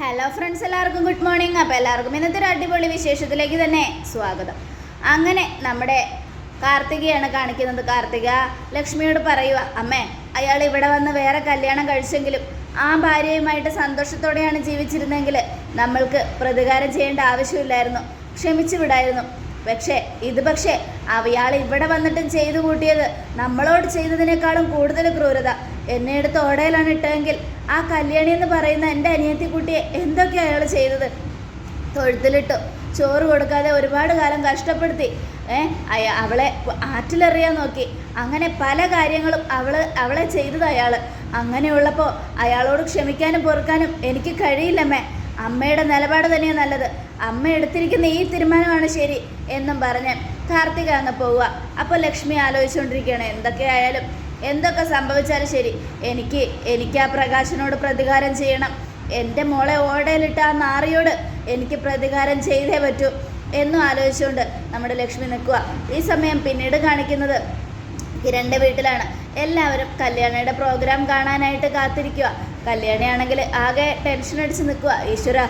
Hello friends എല്ലാവർക്കും good morning അപ്പോൾ എല്ലാവർക്കും ഇന്നത്തെ ഒരു അടിപൊളി വിശേഷത്തിലേക്ക് തന്നെ സ്വാഗതം. അങ്ങനെ നമ്മുടെ കാർത്തികയാണ് കാണിക്കുന്നത്. കാർത്തിക ലക്ഷ്മിയോട് പറയുക അമ്മേ അയാൾ ഇവിടെ വന്ന് വേറെ കല്യാണം കഴിച്ചെങ്കിലും ആ ഭാര്യയുമായിട്ട് സന്തോഷത്തോടെയാണ് ജീവിച്ചിരുന്നെങ്കിൽ നമ്മൾക്ക് പ്രതികാരം ചെയ്യേണ്ട ആവശ്യമില്ലായിരുന്നു. ക്ഷമിച്ചു വിടായിരുന്നു. പക്ഷേ ഇത് പക്ഷേ അയാൾ ഇവിടെ വന്നിട്ടും ചെയ്തു കൂട്ടിയത് നമ്മളോട് ചെയ്തതിനേക്കാളും കൂടുതൽ ക്രൂരത. എന്നെ എടുത്ത് ഓടയിലാണ് ഇട്ടതെങ്കിൽ ആ കല്യാണി എന്ന് പറയുന്ന എന്റെ അനിയത്തി കുട്ടിയെ എന്തൊക്കെയാണ് അയാൾ ചെയ്തത്? തൊഴുത്തിലിട്ടു ചോറ് കൊടുക്കാതെ ഒരുപാട് കാലം കഷ്ടപ്പെടുത്തി. ഏ അവളെ ആറ്റിലെറിയാൻ നോക്കി. അങ്ങനെ പല കാര്യങ്ങളും അവൾ അവളെ ചെയ്തത് അയാൾ അങ്ങനെയുള്ളപ്പോൾ അയാളോട് ക്ഷമിക്കാനും പൊറുക്കാനും എനിക്ക് കഴിയില്ലമ്മേ അമ്മയുടെ നിലപാട് തന്നെയാണ് നല്ലത്. അമ്മ എടുത്തിരിക്കുന്ന ഈ തീരുമാനമാണ് ശരി എന്നും പറഞ്ഞ് കാർത്തിക അങ്ങ് പോവുക. അപ്പോൾ ലക്ഷ്മി ആലോചിച്ചുകൊണ്ടിരിക്കുകയാണ് എന്തൊക്കെയായാലും എന്തൊക്കെ സംഭവിച്ചാലും ശരി. എനിക്ക് എനിക്ക് ആ പ്രകാശനോട് പ്രതികാരം ചെയ്യണം. എന്റെ മോളെ ഓടയിലിട്ട് ആ നാറിയോട് എനിക്ക് പ്രതികാരം ചെയ്തേ പറ്റൂ എന്നും ആലോചിച്ചുകൊണ്ട് നമ്മുടെ ലക്ഷ്മി നിൽക്കുക. ഈ സമയം പിന്നീട് കാണിക്കുന്നത് കിരണിന്റെ വീട്ടിലാണ്. എല്ലാവരും കല്യാണിയുടെ പ്രോഗ്രാം കാണാനായിട്ട് കാത്തിരിക്കുക. കല്യാണിയാണെങ്കിൽ ആകെ ടെൻഷൻ അടിച്ച് നിൽക്കുക. ഈശ്വര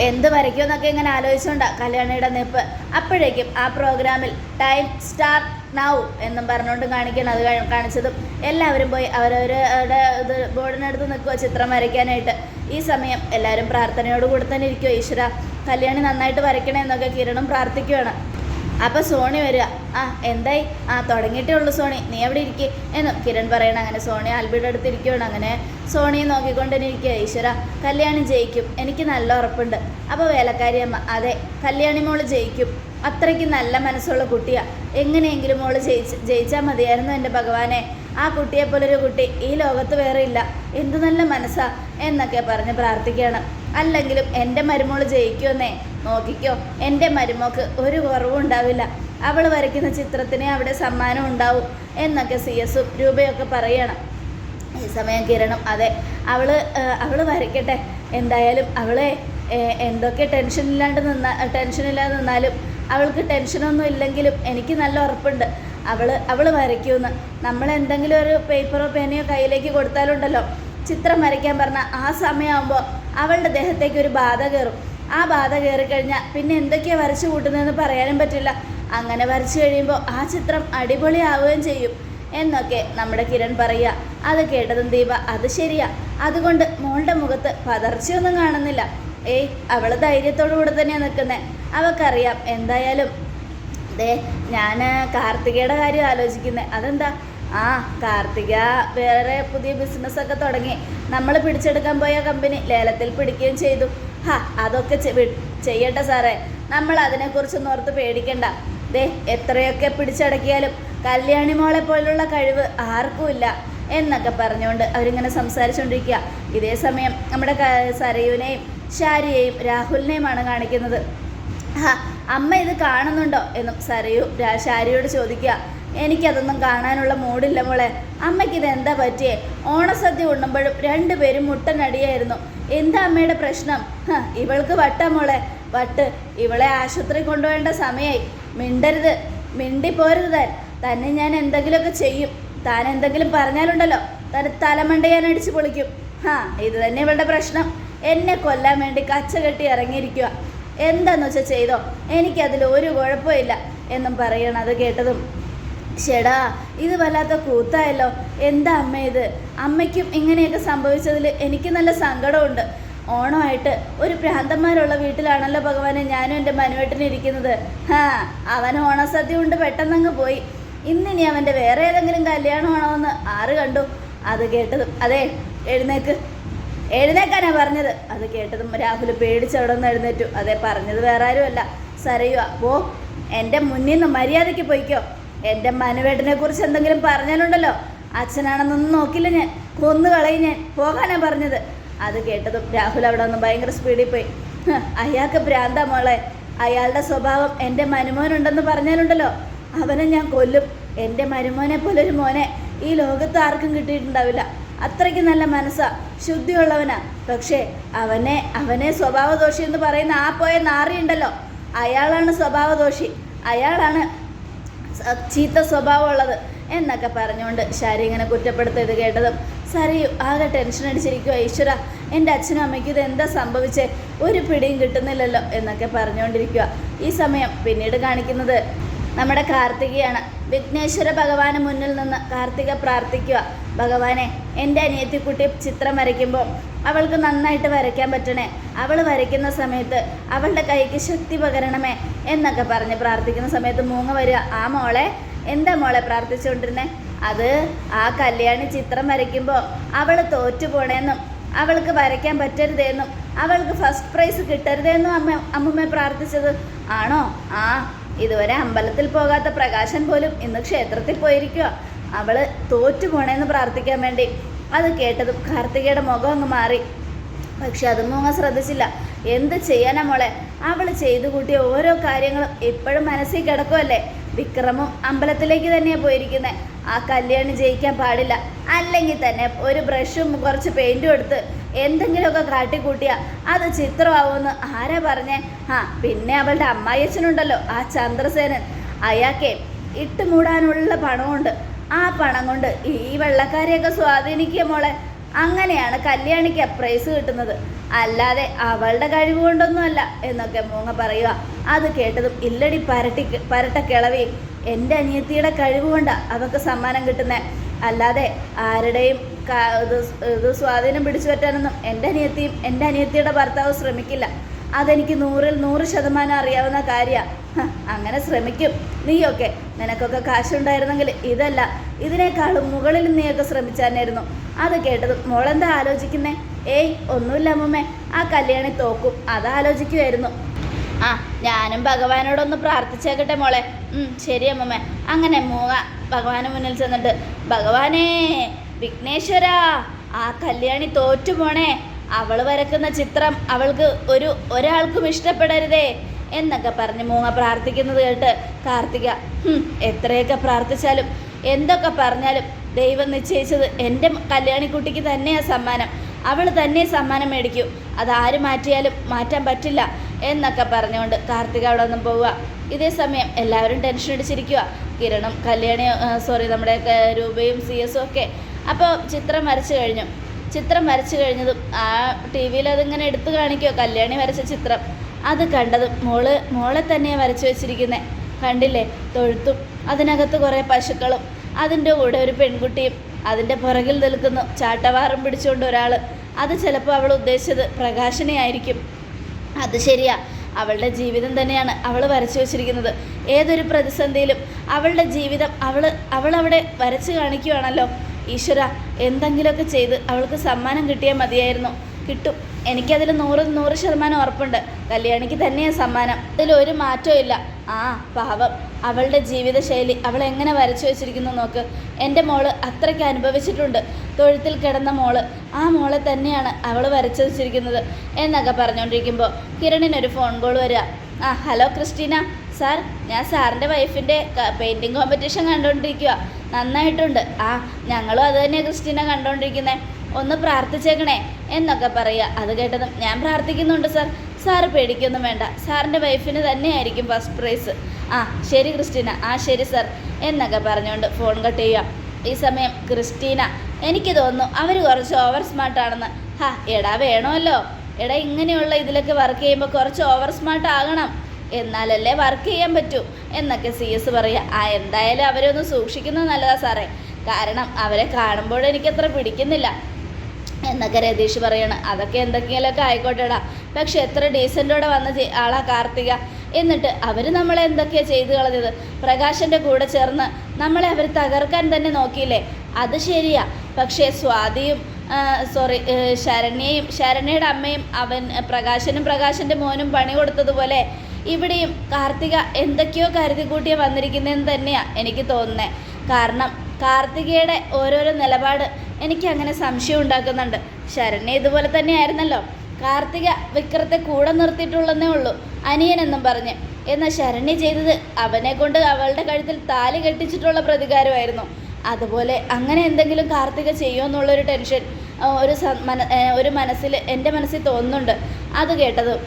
എന്ത് വരയ്ക്കുമെന്നൊക്കെ ഇങ്ങനെ ആലോചിച്ചുകൊണ്ടാണ് കല്യാണിയുടെ നിപ്പ്. അപ്പോഴേക്കും ആ പ്രോഗ്രാമിൽ ടൈം സ്റ്റാർട്ട് നൗ എന്നും പറഞ്ഞുകൊണ്ട് കാണിക്കണം. അത് കാണിച്ചതും എല്ലാവരും പോയി അവരവരുടെ ഇത് ബോർഡിനടുത്ത് നിൽക്കുക ചിത്രം വരയ്ക്കാനായിട്ട്. ഈ സമയം എല്ലാവരും പ്രാർത്ഥനയോട് കൂടി തന്നെ ഇരിക്കുക ഈശ്വര കല്യാണി നന്നായിട്ട് വരയ്ക്കണേ എന്നൊക്കെ കിരണും പ്രാർത്ഥിക്കുകയാണ് അപ്പോൾ സോണി വരിക. ആ എന്തായി? ആ തുടങ്ങിയിട്ടേ ഉള്ളൂ സോണി. നീ എവിടെ ഇരിക്കേ? എന്ന് കിരൺ പറയണം അങ്ങനെ സോണി ആൽബിയുടെ അടുത്ത് ഇരിക്കുകയാണ് അങ്ങനെ സോണിയെ നോക്കിക്കൊണ്ട് തന്നെ ഇരിക്കുക ഈശ്വര കല്യാണി ജയിക്കും. എനിക്ക് നല്ല ഉറപ്പുണ്ട്. അപ്പോൾ വേലക്കാരി അമ്മ അതെ കല്യാണി മോൾ ജയിക്കും. അത്രയ്ക്ക് നല്ല മനസ്സുള്ള കുട്ടിയാണ് എങ്ങനെയെങ്കിലും മോൾ ജയിച്ച് ജയിച്ചാൽ മതിയായിരുന്നു എന്റെ ഭഗവാനെ. ആ കുട്ടിയെപ്പോലൊരു കുട്ടി ഈ ലോകത്ത് വേറെ ഇല്ല. എന്ത് നല്ല മനസ്സാ എന്നൊക്കെ പറഞ്ഞ് പ്രാർത്ഥിക്കുകയാണ് അല്ലെങ്കിലും എന്റെ മരുമോൾ ജയിക്കുമെന്നേ നോക്കിക്കോ. എന്റെ മരുമോക്ക് ഒരു കുറവും ഉണ്ടാവില്ല. അവൾ വരയ്ക്കുന്ന ചിത്രത്തിന് അവിടെ സമ്മാനം ഉണ്ടാവും എന്നൊക്കെ സി എസും രൂപയൊക്കെ പറയണം. ഈ സമയം കിരണം അതെ അവൾ അവൾ വരയ്ക്കട്ടെ. എന്തായാലും അവളെ എന്തൊക്കെ ടെൻഷനില്ലാണ്ട് നിന്ന ടെൻഷനില്ലാതെ നിന്നാലും അവൾക്ക് ടെൻഷനൊന്നും ഇല്ലെങ്കിലും എനിക്ക് നല്ല ഉറപ്പുണ്ട്. അവൾ അവൾ വരയ്ക്കുമെന്ന്. നമ്മൾ എന്തെങ്കിലും ഒരു പേപ്പറോ പേനയോ കയ്യിലേക്ക് കൊടുത്താലുണ്ടല്ലോ. ചിത്രം വരയ്ക്കാൻ പറഞ്ഞാൽ ആ സമയമാകുമ്പോൾ അവളുടെ ദേഹത്തേക്ക് ഒരു ബാധ കയറും ആ ബാധ കയറി കഴിഞ്ഞാൽ പിന്നെ എന്തൊക്കെയാണ് വരച്ചു കൂട്ടുന്നതെന്ന് പറയാനും പറ്റില്ല. അങ്ങനെ വരച്ചു കഴിയുമ്പോൾ ആ ചിത്രം അടിപൊളിയാവുകയും ചെയ്യും. എന്നൊക്കെ നമ്മുടെ കിരൺ പറയുക. അത് കേട്ടതും ദീപ അത് ശരിയാ. അതുകൊണ്ട് മോളുടെ മുഖത്ത് പതർച്ചയൊന്നും കാണുന്നില്ല. ഏയ് അവൾ ധൈര്യത്തോടു കൂടെ തന്നെയാണ് നിൽക്കുന്നത് അവൾക്കറിയാം എന്തായാലും ദേ ഞാൻ കാർത്തികയുടെ കാര്യം ആലോചിക്കുന്നത് അതെന്താ? ആ കാർത്തിക വേറെ പുതിയ ബിസിനസ്സൊക്കെ തുടങ്ങി. നമ്മൾ പിടിച്ചെടുക്കാൻ പോയ കമ്പനി ലേലത്തിൽ പിടിക്കുകയും ചെയ്തു. ഹാ അതൊക്കെ ചെയ്യട്ടെ സാറേ. നമ്മൾ അതിനെക്കുറിച്ചൊന്നും ഓർത്ത് പേടിക്കണ്ട. ദേ എത്രയൊക്കെ പിടിച്ചടക്കിയാലും കല്യാണി മോളെ പോലുള്ള കഴിവ് ആർക്കുമില്ല എന്നൊക്കെ പറഞ്ഞുകൊണ്ട് അവരിങ്ങനെ സംസാരിച്ചുകൊണ്ടിരിക്കുക ഇതേ സമയം നമ്മുടെ സരയുവിനെയും ഷാരിയെയും രാഹുലിനെയുമാണ് കാണിക്കുന്നത്. അമ്മ ഇത് കാണുന്നുണ്ടോ എന്നും സരയു ശാരിയോട് ചോദിക്കുക. എനിക്കതൊന്നും കാണാനുള്ള മൂടില്ല മോളെ. അമ്മയ്ക്ക് ഇത് എന്താ പറ്റിയേ? ഓണസദ്യ ഉണ്ണുമ്പോഴും രണ്ടുപേരും മുട്ടനടിയായിരുന്നു. എന്താ അമ്മയുടെ പ്രശ്നം? ഇവൾക്ക് വട്ട മോളെ. വട്ട് ഇവളെ ആശുപത്രി കൊണ്ടുപോകേണ്ട സമയമായി മിണ്ടരുത്. മിണ്ടിപ്പോരുത് താൻ. തന്നെ ഞാൻ എന്തെങ്കിലുമൊക്കെ ചെയ്യും. താൻ എന്തെങ്കിലും പറഞ്ഞാലുണ്ടല്ലോ. തന്നെ തലമണ്ട ഞാൻ അടിച്ച് പൊളിക്കും. ആ ഇത് തന്നെ ഇവളുടെ പ്രശ്നം. എന്നെ കൊല്ലാൻ വേണ്ടി കച്ച കെട്ടി ഇറങ്ങിയിരിക്കുക എന്താന്ന് വെച്ചാൽ ചെയ്തോ? എനിക്കതിൽ ഒരു കുഴപ്പമില്ല എന്നും പറയണം അത് കേട്ടതും. ചേടാ ഇത് വല്ലാത്ത കൂത്തായല്ലോ. എന്താ അമ്മ ഇത്? അമ്മയ്ക്കും ഇങ്ങനെയൊക്കെ സംഭവിച്ചതിൽ എനിക്ക് നല്ല സങ്കടമുണ്ട്. ഓണമായിട്ട് ഒരു ഭ്രാന്തന്മാരുള്ള വീട്ടിലാണല്ലോ ഭഗവാനെ ഞാനും എന്റെ മനുവേട്ടനിരിക്കുന്നത് ഹാ അവൻ ഓണസദ്യ കൊണ്ട് പെട്ടെന്നങ്ങ് പോയി. ഇന്നിനി അവന്റെ വേറെ ഏതെങ്കിലും കല്യാണമാണോ എന്ന് ആറ് കണ്ടു. അത് കേട്ടതും. അതെ എഴുന്നേക്ക്. എഴുന്നേക്കാനാ പറഞ്ഞത്. അത് കേട്ടതും രാഹുൽ പേടിച്ചവിടെ നിന്ന് എഴുന്നേറ്റു. അതെ പറഞ്ഞത് വേറെ ആരുമല്ല. സരയുക പോ എന്റെ മുന്നിൽ നിന്ന് മര്യാദയ്ക്ക് പോയിക്കോ. എന്റെ മനുവേട്ടനെ കുറിച്ച് എന്തെങ്കിലും പറഞ്ഞാലുണ്ടല്ലോ. അച്ഛനാണെന്നൊന്നും നോക്കില്ല ഞാൻ. കൊന്നു കളയും ഞാൻ. പോകാനാ പറഞ്ഞത്. അത് കേട്ടതും രാഹുൽ അവിടെ നിന്ന് ഭയങ്കര സ്പീഡിൽ പോയി. "ഹ്, അയാൾക്ക് ഭ്രാന്ത മോളെ. അയാളുടെ സ്വഭാവം എന്റെ മരുമോനുണ്ടെന്ന് പറഞ്ഞാലുണ്ടല്ലോ. അവനെ ഞാൻ കൊല്ലും. എന്റെ മരുമോനെ പോലൊരു മോനെ ഈ ലോകത്ത് ആർക്കും കിട്ടിയിട്ടുണ്ടാവില്ല. അത്രയ്ക്ക് നല്ല മനസ്സാ ശുദ്ധിയുള്ളവനാ. പക്ഷേ അവനെ അവനെ സ്വഭാവദോഷി എന്ന് പറയുന്ന ആ പോയ നാറിയുണ്ടല്ലോ അയാളാണ് സ്വഭാവദോഷി. അയാളാണ് ചീത്ത സ്വഭാവമുള്ളത് എന്നൊക്കെ പറഞ്ഞുകൊണ്ട് ശാരി ഇങ്ങനെ കുറ്റപ്പെടുത്തിയത് കേട്ടതും. സാരി ആകെ ടെൻഷൻ അടിച്ചിരിക്കുക ഈശ്വര എന്റെ അച്ഛനും അമ്മയ്ക്ക് ഇത് എന്താ സംഭവിച്ചേ? ഒരു പിടിയും കിട്ടുന്നില്ലല്ലോ എന്നൊക്കെ പറഞ്ഞുകൊണ്ടിരിക്കുക ഈ സമയം പിന്നീട് കാണിക്കുന്നത് നമ്മുടെ കാർത്തികയാണ്. വിഘ്നേശ്വര ഭഗവാന് മുന്നിൽ നിന്ന് കാർത്തിക പ്രാർത്ഥിക്കുക. ഭഗവാനെ എന്റെ അനിയത്തിക്കുട്ടി ചിത്രം വരയ്ക്കുമ്പോൾ അവൾക്ക് നന്നായിട്ട് വരയ്ക്കാൻ പറ്റണേ. അവൾ വരയ്ക്കുന്ന സമയത്ത് അവളുടെ കൈക്ക് ശക്തി പകരണമേ എന്നൊക്കെ പറഞ്ഞ് പ്രാർത്ഥിക്കുന്ന സമയത്ത് മൂങ്ങ വരിക. ആ മോളെ എന്താ മോളെ പ്രാർത്ഥിച്ചുകൊണ്ടിരുന്നേ? അത് ആ കല്യാണി ചിത്രം വരയ്ക്കുമ്പോൾ അവൾ തോറ്റു പോണേന്നും അവൾക്ക് വരയ്ക്കാൻ പറ്റരുതേന്നും അവൾക്ക് ഫസ്റ്റ് പ്രൈസ് കിട്ടരുതേന്നും അമ്മ അമ്മുമ്മ പ്രാർത്ഥിച്ചത്. ആണോ? ആ ഇതുവരെ അമ്പലത്തിൽ പോകാത്ത പ്രകാശൻ പോലും ഇന്ന് ക്ഷേത്രത്തിൽ പോയിരിക്കുക. അവൾ തോറ്റു പോണേന്ന് പ്രാർത്ഥിക്കാൻ വേണ്ടി. അത് കേട്ടതും കാർത്തികയുടെ മുഖം അങ്ങ് മാറി. പക്ഷെ അതൊന്നും അങ്ങ് ശ്രദ്ധിച്ചില്ല. എന്ത് ചെയ്യാനാ മോളെ? അവൾ ചെയ്തു കൂട്ടിയ ഓരോ കാര്യങ്ങളും എപ്പോഴും മനസ്സിൽ കിടക്കുമല്ലേ വിക്രമും അമ്പലത്തിലേക്ക് തന്നെയാണ് പോയിരിക്കുന്നത് ആ കല്യാണി ജയിക്കാൻ പാടില്ല. അല്ലെങ്കിൽ തന്നെ ഒരു ബ്രഷും കുറച്ച് പെയിന്റും എടുത്ത് എന്തെങ്കിലുമൊക്കെ കാട്ടിക്കൂട്ടിയ അത് ചിത്രമാവുമെന്ന് ആരാ പറഞ്ഞേ? ആ പിന്നെ അവളുടെ അമ്മായിയച്ഛനുണ്ടല്ലോ ആ ചന്ദ്രസേനൻ. അയാൾക്കേ ഇട്ട് മൂടാനുള്ള പണമുണ്ട്. ആ പണം കൊണ്ട് ഈ വെള്ളക്കാരെയൊക്കെ സ്വാധീനിക്കുക മോളെ. അങ്ങനെയാണ് കല്യാണിക്ക് പ്രൈസ് കിട്ടുന്നത്. അല്ലാതെ അവളുടെ കഴിവ് കൊണ്ടൊന്നുമല്ല എന്നൊക്കെ മൂങ്ങ പറയുക. അത് കേട്ടതും ഇല്ലടി പരട്ടി പരട്ട കിളവി. എന്റെ അനിയത്തിയുടെ കഴിവ് കൊണ്ടാണ് അവൾക്ക് സമ്മാനം കിട്ടുന്നത് അല്ലാതെ ആരുടെയും ഇത് ഇത് സ്വാധീനം പിടിച്ചു പറ്റാനൊന്നും എന്റെ അനിയത്തിയും എന്റെ അനിയത്തിയുടെ ഭർത്താവ് ശ്രമിക്കില്ല. അതെനിക്ക് നൂറിൽ നൂറ് ശതമാനം അറിയാവുന്ന കാര്യമാണ് അങ്ങനെ ശ്രമിക്കും. നീയൊക്കെ നിനക്കൊക്കെ കാശുണ്ടായിരുന്നെങ്കിൽ ഇതല്ല ഇതിനേക്കാളും മുകളിൽ നീയൊക്കെ ശ്രമിച്ചാനായിരുന്നു. അത് കേട്ടതും മോളെന്താ ആലോചിക്കുന്നേ? ഏയ് ഒന്നുമില്ല അമ്മമ്മേ. ആ കല്യാണി തോക്കും. അതാലോചിക്കുമായിരുന്നു ആ ഞാനും ഭഗവാനോടൊന്ന് പ്രാർത്ഥിച്ചേക്കട്ടെ മോളെ. ശരി അമ്മമ്മേ. അങ്ങനെ മൂങ്ങ ഭഗവാന് മുന്നിൽ ചെന്നിട്ട് ഭഗവാനേ വിഘ്നേശ്വര ആ കല്യാണി തോറ്റു പോണേ. അവൾ വരക്കുന്ന ചിത്രം അവൾക്ക് ഒരു ഒരാൾക്കും ഇഷ്ടപ്പെടരുതേ എന്നൊക്കെ പറഞ്ഞ് മൂങ്ങ പ്രാർത്ഥിക്കുന്നത് കേട്ട് കാർത്തിക എത്രയൊക്കെ പ്രാർത്ഥിച്ചാലും എന്തൊക്കെ പറഞ്ഞാലും ദൈവം നിശ്ചയിച്ചത് എന്റെ കല്യാണിക്കുട്ടിക്ക് തന്നെയാ സമ്മാനം. അവൾ തന്നെ സമ്മാനം മേടിക്കൂ. അതാര് മാറ്റിയാലും മാറ്റാൻ പറ്റില്ല എന്നൊക്കെ പറഞ്ഞുകൊണ്ട് കാർത്തിക അവിടെ ഒന്നും പോവുക. ഇതേ സമയം എല്ലാവരും ടെൻഷൻ അടിച്ചിരിക്കുക കിരണും കല്യാണി സോറി നമ്മുടെ രൂപയും സി എസും ഒക്കെ. അപ്പോൾ ചിത്രം വരച്ചു കഴിഞ്ഞു. ചിത്രം വരച്ചു കഴിഞ്ഞതും ആ ടി വിയിൽ അതിങ്ങനെ എടുത്തു കാണിക്കുമോ കല്യാണി വരച്ച ചിത്രം. അത് കണ്ടതും മോൾ മോളെ തന്നെയാണ് വരച്ചു വെച്ചിരിക്കുന്നത് കണ്ടില്ലേ? തൊഴുത്തും അതിനകത്ത് കുറേ പശുക്കളും അതിന്റെ കൂടെ ഒരു പെൺകുട്ടിയും അതിന്റെ പുറകിൽ നിൽക്കുന്നു ചാട്ടവാറും പിടിച്ചുകൊണ്ട് ഒരാൾ അത് ചിലപ്പോൾ അവൾ ഉദ്ദേശിച്ചത് പ്രകാശനെ ആയിരിക്കും. അത് ശരിയാ. അവളുടെ ജീവിതം തന്നെയാണ് അവൾ വരച്ചു വച്ചിരിക്കുന്നത്. ഏതൊരു പ്രതിസന്ധിയിലും അവളുടെ ജീവിതം അവൾ അവൾ അവളവിടെ വരച്ചു കാണിക്കുവാണല്ലോ. ഈശ്വര എന്തെങ്കിലുമൊക്കെ ചെയ്ത് അവൾക്ക് സമ്മാനം കിട്ടിയാൽ മതിയായിരുന്നു. കിട്ടും. എനിക്കതിൽ നൂറ് നൂറ് ശതമാനം ഉറപ്പുണ്ട്. കല്യാണിക്ക് തന്നെയാണ് സമ്മാനം. ഒരു മാറ്റവും ഇല്ല. ആ പാവം. അവളുടെ ജീവിതശൈലി അവൾ എങ്ങനെ വരച്ചു വെച്ചിരിക്കുന്നു നോക്ക്. എന്റെ മോൾ അത്രയ്ക്ക് അനുഭവിച്ചിട്ടുണ്ട്. തൊഴുത്തിൽ കിടന്ന മോൾ. ആ മോളെ തന്നെയാണ് അവൾ വരച്ചു വെച്ചിരിക്കുന്നത്. എന്നൊക്കെ പറഞ്ഞുകൊണ്ടിരിക്കുമ്പോൾ കിരണിനൊരു ഫോൺ കോൾ വരിക ആ ഹലോ ക്രിസ്റ്റീന. സാർ ഞാൻ സാറിന്റെ വൈഫിന്റെ പെയിന്റിങ് കോമ്പറ്റീഷൻ കണ്ടുകൊണ്ടിരിക്കുക നന്നായിട്ടുണ്ട്. ആ ഞങ്ങളും അത് തന്നെയാണ് ക്രിസ്റ്റീന കണ്ടുകൊണ്ടിരിക്കുന്നത് ഒന്ന് പ്രാർത്ഥിച്ചേക്കണേ എന്നൊക്കെ പറയുക. അത് കേട്ടതും ഞാൻ പ്രാർത്ഥിക്കുന്നുണ്ട് സാർ സാറ് പേടിക്കൊന്നും വേണ്ട. സാറിന്റെ വൈഫിന് തന്നെയായിരിക്കും ഫസ്റ്റ് പ്രൈസ് ആ ശരി ക്രിസ്റ്റീന. ആ ശരി സാർ എന്നൊക്കെ പറഞ്ഞുകൊണ്ട് ഫോൺ കട്ട് ചെയ്യുക. ഈ സമയം ക്രിസ്റ്റീന എനിക്ക് തോന്നുന്നു അവർ കുറച്ച് ഓവർ സ്മാർട്ടാണെന്ന് ഹാ എടാ വേണമല്ലോ. എടാ ഇങ്ങനെയുള്ള ഇതിലൊക്കെ വർക്ക് ചെയ്യുമ്പോൾ കുറച്ച് ഓവർ സ്മാർട്ട് ആകണം. എന്നാലല്ലേ വർക്ക് ചെയ്യാൻ പറ്റൂ എന്നൊക്കെ സി എസ് പറയുക. ആ എന്തായാലും അവരെ ഒന്ന് സൂക്ഷിക്കുന്നത് നല്ലതാ സാറേ കാരണം അവരെ കാണുമ്പോൾ എനിക്കത്ര പിടിക്കുന്നില്ല. എന്നൊക്കെ രതീഷ് പറയണം. അതൊക്കെ എന്തൊക്കെയാലൊക്കെ ആയിക്കോട്ടെടാ. പക്ഷെ എത്ര ഡീസന്റോടെ വന്ന ആളാ കാർത്തിക. എന്നിട്ട് അവർ നമ്മളെ എന്തൊക്കെയാണ് ചെയ്തു കളഞ്ഞത്? പ്രകാശന്റെ കൂടെ ചേർന്ന് നമ്മളെ അവർ തകർക്കാൻ തന്നെ നോക്കിയില്ലേ? അത് ശരിയാ. പക്ഷേ സ്വാതിയും സോറി ശരണ്യയും ശരണ്യയുടെ അമ്മയും അവൻ പ്രകാശനും പ്രകാശന്റെ മോനും പണി കൊടുത്തതുപോലെ ഇവിടെയും കാർത്തിക എന്തൊക്കെയോ കരുതി കൂട്ടിയ വന്നിരിക്കുന്നതെന്ന് തന്നെയാണ് എനിക്ക് തോന്നുന്നത് കാരണം കാർത്തികയുടെ ഓരോരോ നിലപാട് എനിക്ക് അങ്ങനെ സംശയം ഉണ്ടാക്കുന്നുണ്ട്. ശരണ്യ ഇതുപോലെ തന്നെയായിരുന്നല്ലോ. കാർത്തിക വിക്രത്തെ കൂടെ നിർത്തിയിട്ടുള്ളെന്നേ ഉള്ളൂ അനിയനെന്നും പറഞ്ഞ്. എന്നാൽ ശരണ്യ ചെയ്തത് അവനെ കൊണ്ട് അവളുടെ കഴുത്തിൽ താലി കെട്ടിച്ചിട്ടുള്ള പ്രതികാരമായിരുന്നു. അതുപോലെ അങ്ങനെ എന്തെങ്കിലും കാർത്തിക ചെയ്യുമെന്നുള്ളൊരു ടെൻഷൻ ഒരു ഒരു മനസ്സിൽ എന്റെ മനസ്സിൽ തോന്നുന്നുണ്ട്. അത് കേട്ടതും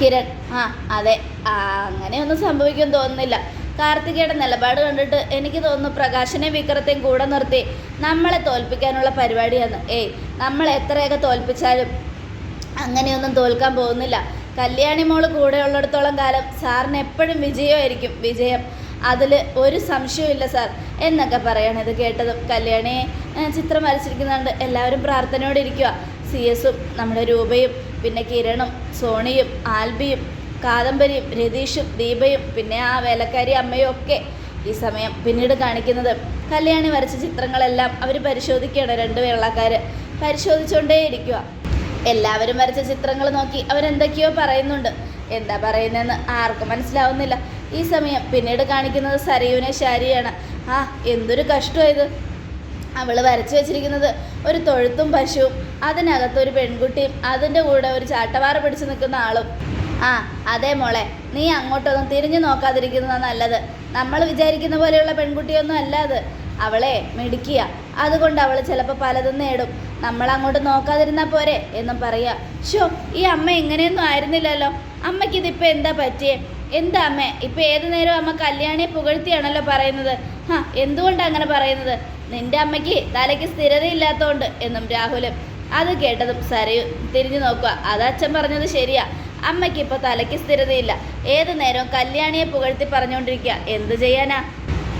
കിരൺ ആ അതെ അങ്ങനെയൊന്നും സംഭവിക്കുമെന്ന് തോന്നുന്നില്ല. കാർത്തികയുടെ നിലപാട് കണ്ടിട്ട് എനിക്ക് തോന്നുന്നു പ്രകാശനെ വിക്രത്തെയും കൂടെ നിർത്തി നമ്മളെ തോൽപ്പിക്കാനുള്ള പരിപാടിയാണ്. ഏയ് നമ്മൾ എത്രയൊക്കെ തോൽപ്പിച്ചാലും അങ്ങനെയൊന്നും തോൽക്കാൻ പോകുന്നില്ല. കല്യാണി മോൾ കൂടെ ഉള്ളിടത്തോളം കാലം സാറിന് എപ്പോഴും വിജയമായിരിക്കും. വിജയം. അതിൽ ഒരു സംശയവും സാർ. എന്നൊക്കെ പറയണം ഇത് കേട്ടതും കല്യാണി ചിത്രം വരച്ചിരിക്കുന്നുണ്ട്. എല്ലാവരും പ്രാർത്ഥനയോടെ ഇരിക്കുക സി എസും നമ്മുടെ രൂപയും പിന്നെ കിരണും സോണിയും ആൽബിയും കാദംബരിയും രതീഷും ദീപയും പിന്നെ ആ വേലക്കാരി അമ്മയും ഒക്കെ ഈ സമയം പിന്നീട് കാണിക്കുന്നത്. കല്യാണി വരച്ച ചിത്രങ്ങളെല്ലാം അവർ പരിശോധിക്കുകയാണ് രണ്ട് വെള്ളക്കാർ പരിശോധിച്ചുകൊണ്ടേയിരിക്കുക എല്ലാവരും വരച്ച ചിത്രങ്ങൾ നോക്കി അവരെന്തൊക്കെയോ പറയുന്നുണ്ട്. എന്താ പറയുന്നതെന്ന് ആർക്കും മനസ്സിലാവുന്നില്ല. ഈ സമയം പിന്നീട് കാണിക്കുന്നത് സരയുവിനെ ശാരിയാണ്. ആ എന്തൊരു കഷ്ടമായത് അവൾ വരച്ചു വെച്ചിരിക്കുന്നത് ഒരു തൊഴുത്തും പശുവും അതിനകത്തൊരു പെൺകുട്ടിയും അതിന്റെ കൂടെ ഒരു ചാട്ടവാറ പിടിച്ചു നിൽക്കുന്ന ആളും. ആ അതെ മോളെ. നീ അങ്ങോട്ടൊന്നും തിരിഞ്ഞു നോക്കാതിരിക്കുന്നതാണ് നല്ലത്. നമ്മൾ വിചാരിക്കുന്ന പോലെയുള്ള പെൺകുട്ടിയൊന്നും അല്ല അത്. അവളെ മിടുക്കിയ. അതുകൊണ്ട് അവൾ ചിലപ്പോൾ പലതും നേടും. നമ്മൾ അങ്ങോട്ട് നോക്കാതിരുന്നാൽ പോരെ എന്നും പറയാ. ഷോ ഈ അമ്മ ഇങ്ങനെയൊന്നും ആയിരുന്നില്ലല്ലോ. അമ്മയ്ക്ക് ഇതിപ്പോൾ എന്താ പറ്റിയേ? എന്താ അമ്മ? ഇപ്പം ഏത് നേരവും അമ്മ കല്യാണിയെ പുകഴ്ത്തിയാണല്ലോ പറയുന്നത്. ഹാ എന്തുകൊണ്ടാണ് അങ്ങനെ പറയുന്നത്? നിന്റെ അമ്മയ്ക്ക് തലയ്ക്ക് സ്ഥിരതയില്ലാത്തതുകൊണ്ട് എന്നും രാഹുലും. അത് കേട്ടതും സരയു തിരിഞ്ഞു നോക്കുക അത് അച്ഛൻ പറഞ്ഞത് ശരിയാ. അമ്മയ്ക്ക് ഇപ്പോൾ തലയ്ക്ക് സ്ഥിരതയില്ല. ഏത് നേരവും കല്യാണിയെ പുകഴ്ത്തി പറഞ്ഞുകൊണ്ടിരിക്കുക. എന്ത് ചെയ്യാനാ?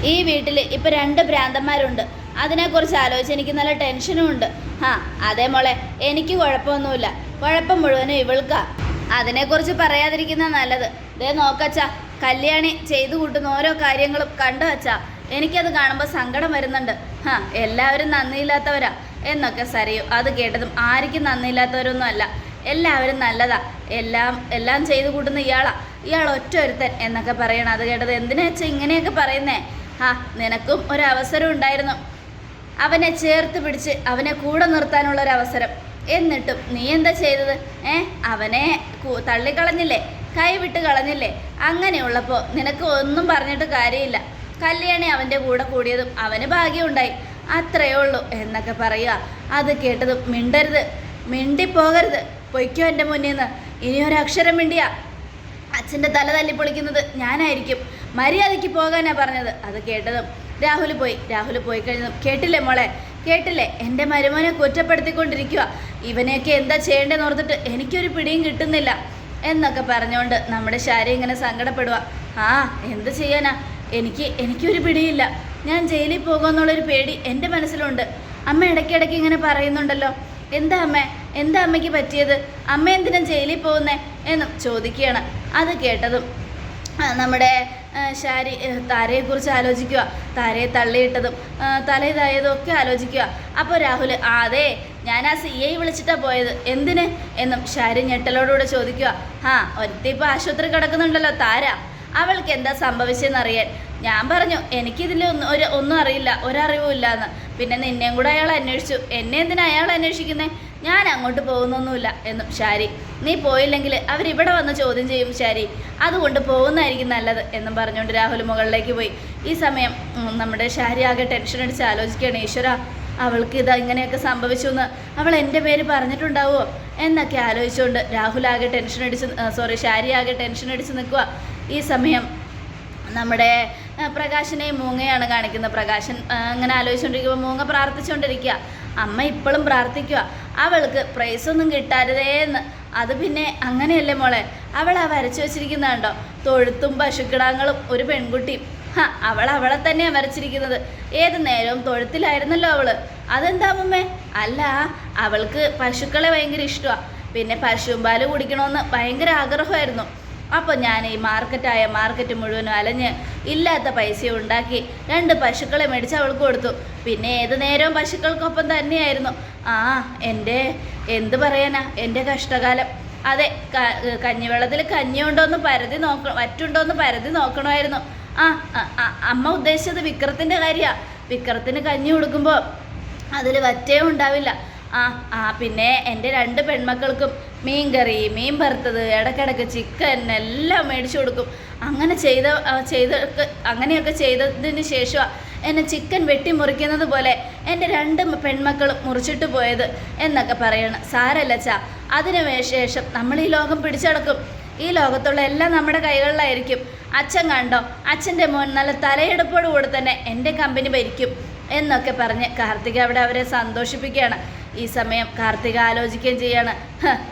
ഈ വീട്ടിൽ ഇപ്പോൾ രണ്ട് ഭ്രാന്തന്മാരുണ്ട്. അതിനെക്കുറിച്ച് ആലോചിച്ച് എനിക്ക് നല്ല ടെൻഷനും ഉണ്ട്. ആ അതേ മോളെ എനിക്ക് കുഴപ്പമൊന്നുമില്ല. കുഴപ്പം മുഴുവനും ഇവൾക്കാ. അതിനെക്കുറിച്ച് പറയാതിരിക്കുന്ന നല്ലത്. ദേ നോക്കച്ചാ കല്യാണി ചെയ്തു കൂട്ടുന്ന ഓരോ കാര്യങ്ങളും കണ്ടു വച്ചാ എനിക്കത് കാണുമ്പോൾ സങ്കടം വരുന്നുണ്ട്. ആ എല്ലാവരും നന്ദിയില്ലാത്തവരാ. എന്നൊക്കെ സരയു അത് കേട്ടതും ആർക്കും നന്ദിയില്ലാത്തവരൊന്നും അല്ല. എല്ലാവരും നല്ലതാ. എല്ലാം എല്ലാം ചെയ്തു കൂട്ടുന്ന ഇയാളാ. ഇയാൾ ഒറ്റ ഒരുത്തൻ എന്നൊക്കെ പറയണം. അത് കേട്ടത് എന്തിനാ വെച്ചാൽ ഇങ്ങനെയൊക്കെ പറയുന്നേ? ആ നിനക്കും ഒരു അവസരം ഉണ്ടായിരുന്നു. അവനെ ചേർത്ത് പിടിച്ച് അവനെ കൂടെ നിർത്താനുള്ള ഒരു അവസരം. എന്നിട്ടും നീ എന്താ ചെയ്തത്? ഏ അവനെ തള്ളിക്കളഞ്ഞില്ലേ? കൈവിട്ട് കളഞ്ഞില്ലേ? അങ്ങനെയുള്ളപ്പോൾ നിനക്ക് ഒന്നും പറഞ്ഞിട്ട് കാര്യമില്ല. കല്യാണി അവന്റെ കൂടെ കൂടിയതും അവന് ഭാഗ്യമുണ്ടായി. അത്രയേ ഉള്ളൂ എന്നൊക്കെ പറയുക. അത് കേട്ടതും മിണ്ടരുത്. മിണ്ടിപ്പോകരുത്. പൊയ്ക്കോ എന്റെ മുന്നിൽ നിന്ന് ഇനി ഒരു അക്ഷരം മിണ്ടിയ. അച്ഛന്റെ തല തല്ലി പൊളിക്കുന്നത് ഞാനായിരിക്കും. മര്യാദയ്ക്ക് പോകാനാ പറഞ്ഞത്. അത് കേട്ടതും രാഹുൽ പോയി. രാഹുൽ പോയി കഴിഞ്ഞതും കേട്ടില്ലേ മോളെ? കേട്ടില്ലേ? എന്റെ മരുമോനെ കുറ്റപ്പെടുത്തിക്കൊണ്ടിരിക്കുക ഇവനെയൊക്കെ എന്താ ചെയ്യേണ്ടതെന്ന് ഓർത്തിട്ട് എനിക്കൊരു പിടിയും കിട്ടുന്നില്ല എന്നൊക്കെ പറഞ്ഞുകൊണ്ട് നമ്മുടെ ശാരി ഇങ്ങനെ സങ്കടപ്പെടുക ആ എന്ത് ചെയ്യാനാ? എനിക്ക് എനിക്കൊരു പിടിയില്ല. ഞാൻ ജയിലിൽ പോകുമെന്നുള്ളൊരു പേടി എന്റെ മനസ്സിലുണ്ട്. അമ്മ ഇടയ്ക്കിടയ്ക്ക് ഇങ്ങനെ പറയുന്നുണ്ടല്ലോ. എന്താ അമ്മേ? എന്താ അമ്മയ്ക്ക് പറ്റിയത്? അമ്മ എന്തിനാ ജയിലിൽ പോകുന്നേ എന്നും ചോദിക്കുകയാണ്. അത് കേട്ടതും നമ്മുടെ ശാരി താരയെക്കുറിച്ച് ആലോചിക്കുക താരയെ തള്ളിയിട്ടതും തല ഒക്കെ ആലോചിക്കുക. അപ്പോൾ രാഹുൽ ആ അതെ ഞാൻ ആ സി ഐ വിളിച്ചിട്ടാണ് പോയത്. എന്തിന്? എന്നും ശാരി ഞെട്ടലോടുകൂടെ ചോദിക്കുക ആ ഒരുത്തി ഇപ്പോൾ ആശുപത്രി കിടക്കുന്നുണ്ടല്ലോ താര. അവൾക്ക് എന്താ സംഭവിച്ചതെന്നറിയാൻ ഞാൻ പറഞ്ഞു എനിക്കിതിൽ ഒന്നും ഒരു ഒന്നും അറിയില്ല. ഒരറിവും ഇല്ലയെന്ന് പിന്നെ നിന്നെയും കൂടെ അയാൾ അന്വേഷിച്ചു. എന്നെ എന്തിനാ അയാൾ അന്വേഷിക്കുന്നേ? ഞാൻ അങ്ങോട്ട് പോകുന്നൊന്നുമില്ല എന്നും ശാരി. നീ പോയില്ലെങ്കിൽ അവരിവിടെ വന്ന് ചോദ്യം ചെയ്യും ശാരി. അതുകൊണ്ട് പോകുന്നതായിരിക്കും നല്ലത് എന്നും പറഞ്ഞുകൊണ്ട് രാഹുൽ മുകളിലേക്ക് പോയി. ഈ സമയം നമ്മുടെ ശാരി ആകെ ടെൻഷൻ അടിച്ച് ആലോചിക്കുകയാണ്. ഈശ്വര അവൾക്ക് ഇത് ഇങ്ങനെയൊക്കെ സംഭവിച്ചു എന്ന് അവൾ എന്റെ പേര് പറഞ്ഞിട്ടുണ്ടാവുമോ എന്നൊക്കെ ആലോചിച്ചുകൊണ്ട് രാഹുൽ ആകെ ടെൻഷൻ അടിച്ച് സോറി ശാരി ആകെ ടെൻഷൻ അടിച്ച് നിൽക്കുക ഈ സമയം നമ്മുടെ പ്രകാശിനെയും മൂങ്ങയാണ് കാണിക്കുന്നത്. പ്രകാശൻ അങ്ങനെ ആലോചിച്ചുകൊണ്ടിരിക്കുമ്പോൾ മൂങ്ങ പ്രാർത്ഥിച്ചുകൊണ്ടിരിക്കുക അമ്മ ഇപ്പോഴും പ്രാർത്ഥിക്കുക അവൾക്ക് പ്രൈസ് ഒന്നും കിട്ടാരുതേ എന്ന്. അത് പിന്നെ അങ്ങനെയല്ലേ മോളെ? അവൾ ആ വരച്ചു വെച്ചിരിക്കുന്നതുണ്ടോ തൊഴുത്തും പശുക്കിടാങ്ങളും ഒരു പെൺകുട്ടിയും. അവൾ അവളെ തന്നെയാണ് വരച്ചിരിക്കുന്നത്. ഏത് നേരവും തൊഴുത്തിലായിരുന്നല്ലോ അവൾ. അതെന്താ മുമ്മേ അല്ല അവൾക്ക് പശുക്കളെ ഭയങ്കര ഇഷ്ടമാണ് പിന്നെ പശുമ്പാൽ പാൽ കുടിക്കണമെന്ന് ഭയങ്കര ആഗ്രഹമായിരുന്നു. അപ്പോൾ ഞാൻ ഈ മാർക്കറ്റായ മാർക്കറ്റ് മുഴുവനും അലഞ്ഞ് ഇല്ലാത്ത പൈസ ഉണ്ടാക്കി രണ്ട് പശുക്കളെ മേടിച്ച് അവൾക്ക് കൊടുത്തു. പിന്നെ ഏത് നേരവും പശുക്കൾക്കൊപ്പം തന്നെയായിരുന്നു. ആ എന്റെ എന്ത് പറയാനാ എന്റെ കഷ്ടകാലം. അതെ കഞ്ഞിവെള്ളത്തിൽ കഞ്ഞിയുണ്ടോ എന്ന് പരതി നോക്കണം വറ്റുണ്ടോയെന്ന് പരതി നോക്കണമായിരുന്നു. ആ അമ്മ ഉദ്ദേശിച്ചത് വിക്രത്തിന്റെ കാര്യമാണ് വിക്രത്തിന് കഞ്ഞി കൊടുക്കുമ്പോൾ അതിൽ വറ്റേ ഉണ്ടാവില്ല. ആ ആ പിന്നെ എന്റെ രണ്ട് പെൺമക്കൾക്കും മീൻ കറി മീൻ വറുത്തത് ഇടയ്ക്കിടയ്ക്ക് ചിക്കൻ എല്ലാം മേടിച്ചു കൊടുക്കും. അങ്ങനെ ചെയ്ത ചെയ്ത അങ്ങനെയൊക്കെ ചെയ്തതിന് ശേഷമാണ് എന്നെ ചിക്കൻ വെട്ടി മുറിക്കുന്നത് പോലെ എന്റെ രണ്ട് പെൺമക്കൾ മുറിച്ചിട്ട് പോയത് എന്നൊക്കെ പറയണം. സാരല്ല ചാ അതിന് ശേഷം നമ്മൾ ഈ ലോകം പിടിച്ചടക്കും ഈ ലോകത്തുള്ള എല്ലാം നമ്മുടെ കൈകളിലായിരിക്കും. അച്ഛൻ കണ്ടോ അച്ഛന്റെ മോൻ നല്ല തലയെടുപ്പോടുകൂടി തന്നെ എന്റെ കമ്പനി ഭരിക്കും എന്നൊക്കെ പറഞ്ഞ് കാർത്തിക അവിടെ അവരെ സന്തോഷിപ്പിക്കുകയാണ്. ഈ സമയം കാർത്തിക ആലോചിക്കുകയും ചെയ്യാണ്.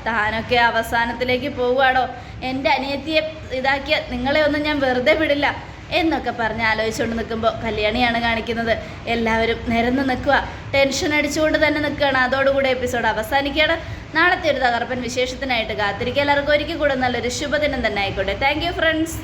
താനൊക്കെ അവസാനത്തിലേക്ക് പോവുകയാണോ? എന്റെ അനിയത്തിയെ ഇതാക്കിയ നിങ്ങളെ ഒന്നും ഞാൻ വെറുതെ വിടില്ല എന്നൊക്കെ പറഞ്ഞ് ആലോചിച്ചുകൊണ്ട് നിൽക്കുമ്പോൾ കല്യാണിയാണ് കാണിക്കുന്നത്. എല്ലാവരും നിരന്ന് നിൽക്കുക. ടെൻഷൻ അടിച്ചുകൊണ്ട് തന്നെ നിൽക്കുകയാണ്. അതോടുകൂടി എപ്പിസോഡ് അവസാനിക്കുകയാണ്. നാളത്തെ ഒരു തകർപ്പൻ വിശേഷത്തിനായിട്ട് കാത്തിരിക്കുക. എല്ലാവർക്കും ഒരിക്കൽ കൂടെ നല്ലൊരു ശുഭദിനം തന്നെ ആയിക്കോട്ടെ. Thank friends